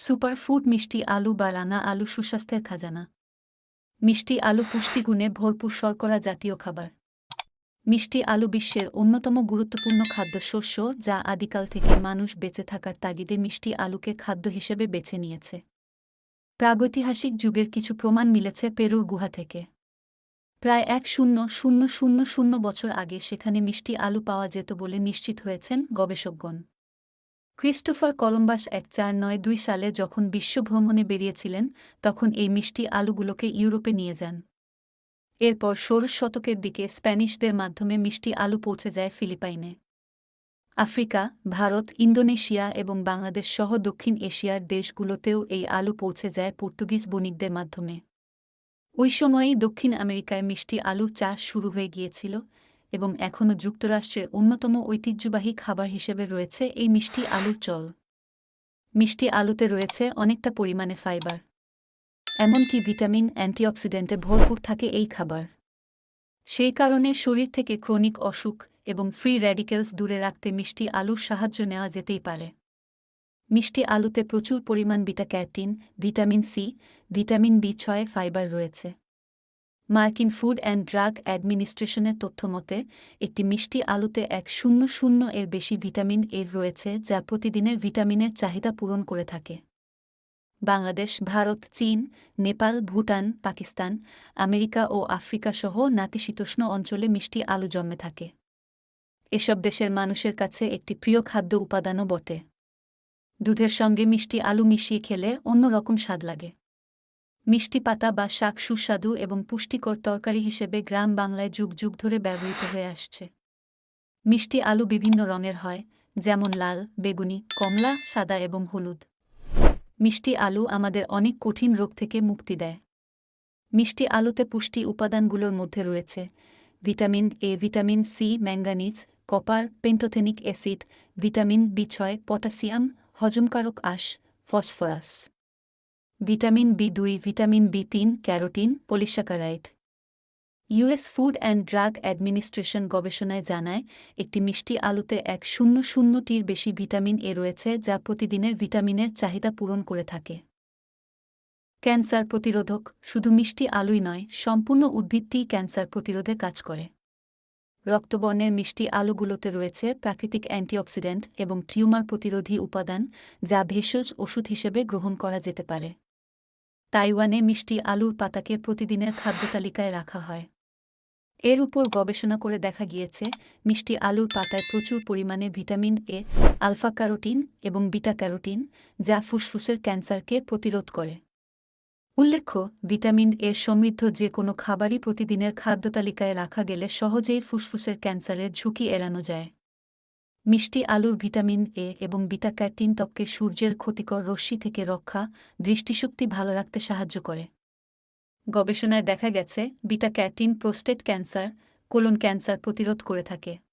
Superfood মিষ্টি আলু বা রানা আলু সুস্বাস্থ্যের খাজানা। মিষ্টি আলু পুষ্টিগুণে ভরপুর শর্করা জাতীয় খাবার। মিষ্টি আলু বিশ্বের অন্যতম গুরুত্বপূর্ণ খাদ্যশস্য, যা আদিকাল থেকে মানুষ বেঁচে থাকার তাগিদে মিষ্টি আলুকে খাদ্য হিসেবে বেছে নিয়েছে। প্রাগৈতিহাসিক যুগের কিছু প্রমাণ মিলেছে পেরুর গুহা থেকে। প্রায় এক শূন্য শূন্য শূন্য শূন্য বছর আগে সেখানে মিষ্টি আলু পাওয়া যেত বলে নিশ্চিত হয়েছেন গবেষকগণ। ক্রিস্টোফার কলম্বাস এক চার নয় দুই সালে যখন বিশ্বভ্রমণে বেরিয়েছিলেন, তখন এই মিষ্টি আলুগুলোকে ইউরোপে নিয়ে যান। এরপর ষোড়শ শতকের দিকে স্প্যানিশদের মাধ্যমে মিষ্টি আলু পৌঁছে যায় ফিলিপাইনে। আফ্রিকা, ভারত, ইন্দোনেশিয়া এবং বাংলাদেশ সহ দক্ষিণ এশিয়ার দেশগুলোতেও এই আলু পৌঁছে যায় পর্তুগিজ বণিকদের মাধ্যমে। ওই সময়েই দক্ষিণ আমেরিকায় মিষ্টি আলুর চাষ শুরু হয়ে গিয়েছিল এবং এখনও যুক্তরাষ্ট্রের অন্যতম ঐতিহ্যবাহী খাবার হিসেবে রয়েছে এই মিষ্টি আলুর চল। মিষ্টি আলুতে রয়েছে অনেকটা পরিমাণে ফাইবার। এমনকি ভিটামিন, অ্যান্টিঅক্সিডেন্টে ভরপুর থাকে এই খাবার। সেই কারণে শরীর থেকে ক্রনিক অসুখ এবং ফ্রি র্যাডিক্যালস দূরে রাখতে মিষ্টি আলুর সাহায্য নেওয়া যেতেই পারে। মিষ্টি আলুতে প্রচুর পরিমাণ beta carotene, vitamin C, vitamin B ছয় ফাইবার রয়েছে। মার্কিন ফুড অ্যান্ড ড্রাগ অ্যাডমিনিস্ট্রেশনের তথ্যমতে একটি মিষ্টি আলুতে এক শূন্য শূন্য এর বেশি ভিটামিন এর রয়েছে যা প্রতিদিনের ভিটামিনের চাহিদা পূরণ করে থাকে। বাংলাদেশ, ভারত, চীন, নেপাল, ভুটান, পাকিস্তান, আমেরিকা ও আফ্রিকা সহ নাতিশীতোষ্ণ অঞ্চলে মিষ্টি আলু জন্মে থাকে। এসব দেশের মানুষের কাছে একটি প্রিয় খাদ্য উপাদানও বটে। দুধের সঙ্গে মিষ্টি আলু মিশিয়ে খেলে অন্যরকম স্বাদ লাগে। মিষ্টি পাতা বা শাক সুস্বাদু এবং পুষ্টিকর তরকারি হিসেবে গ্রাম বাংলায় যুগ যুগ ধরে ব্যবহৃত হয়ে আসছে। মিষ্টি আলু বিভিন্ন রঙের হয়, যেমন লাল, বেগুনি, কমলা, সাদা এবং হলুদ। মিষ্টি আলু আমাদের অনেক কঠিন রোগ থেকে মুক্তি দেয়। মিষ্টি আলুতে পুষ্টি উপাদানগুলোর মধ্যে রয়েছে vitamin A, vitamin C, manganese, copper, pantothenic acid, vitamin B ছয় পটাশিয়াম হজমকারক আঁশ, ফসফরাস। ভিটামিন বি দুই, ভিটামিন বি তিন, carotene polysaccharide US food and drug administration গবেষণায় জানায়, একটি মিষ্টি আলুতে এক শূন্য শূন্যটির বেশি ভিটামিন এ রয়েছে, যা প্রতিদিনের ভিটামিনের চাহিদা পূরণ করে থাকে। ক্যান্সার প্রতিরোধক শুধু মিষ্টি আলুই নয়, সম্পূর্ণ উদ্ভিদটিই ক্যান্সার প্রতিরোধে কাজ করে। রক্তবর্ণের মিষ্টি আলুগুলোতে রয়েছে প্রাকৃতিক অ্যান্টিঅক্সিডেন্ট এবং টিউমার প্রতিরোধী উপাদান, যা ভেষজ ওষুধ হিসেবে গ্রহণ করা যেতে পারে। তাইওয়ানে মিষ্টি আলুর পাতাকে প্রতিদিনের খাদ্যতালিকায় রাখা হয়। এর উপর গবেষণা করে দেখা গিয়েছে, মিষ্টি আলুর পাতায় প্রচুর পরিমাণে ভিটামিন এ, আলফা ক্যারোটিন এবং বিটা ক্যারোটিন, যা ফুসফুসের ক্যান্সারকে প্রতিরোধ করে। উল্লেখ্য, ভিটামিন এর সমৃদ্ধ যে কোনো খাবারই প্রতিদিনের খাদ্যতালিকায় রাখা গেলে সহজেই ফুসফুসের ক্যান্সারের ঝুঁকি এড়ানো যায়। মিষ্টি আলুর ভিটামিন এ এবং বিটা ক্যারটিন ত্বককে সূর্যের ক্ষতিকর রশ্মি থেকে রক্ষা, দৃষ্টিশক্তি ভালো রাখতে সাহায্য করে। গবেষণায় দেখা গেছে, beta carotene prostate cancer, colon cancer প্রতিরোধ করে থাকে।